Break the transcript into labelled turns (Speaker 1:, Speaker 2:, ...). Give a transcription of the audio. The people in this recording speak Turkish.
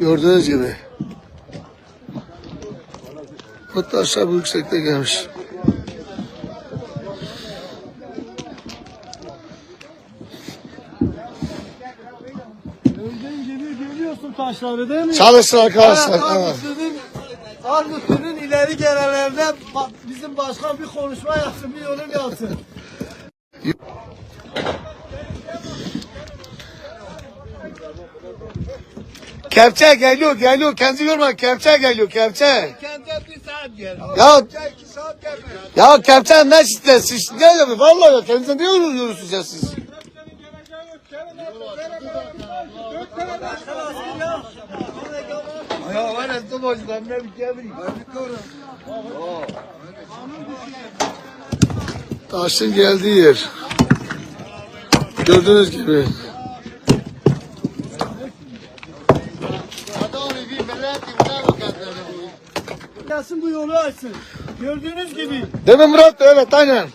Speaker 1: Gördüğünüz gibi. Bu taşlar bu yüksekte gelmiş.
Speaker 2: Taşları değil mi?
Speaker 1: Çalışsın arkadaşlar.
Speaker 2: Armutlu'nun ileri gelenlerinde ba- bizim başkan bir konuşma yapsın, bir yorum yapsın.
Speaker 1: Kepçe geliyor geliyor. Kendi yorma kepçe geliyor kepçe.
Speaker 2: Kendi bir saat gel.
Speaker 1: Ya
Speaker 2: iki saat gelme.
Speaker 1: ya kepçe ne işte siz ne yapıyor? Vallahi ya kendinize ne yoruyorsunuz ya siz?
Speaker 2: Ya var ya su boşlar ne bir kebri.
Speaker 1: Taşın geldiği yer. Gördüğünüz gibi.
Speaker 2: Gelsin bu yolu açsın. Gördüğünüz gibi.
Speaker 1: Değil mi Murat? Evet aynen.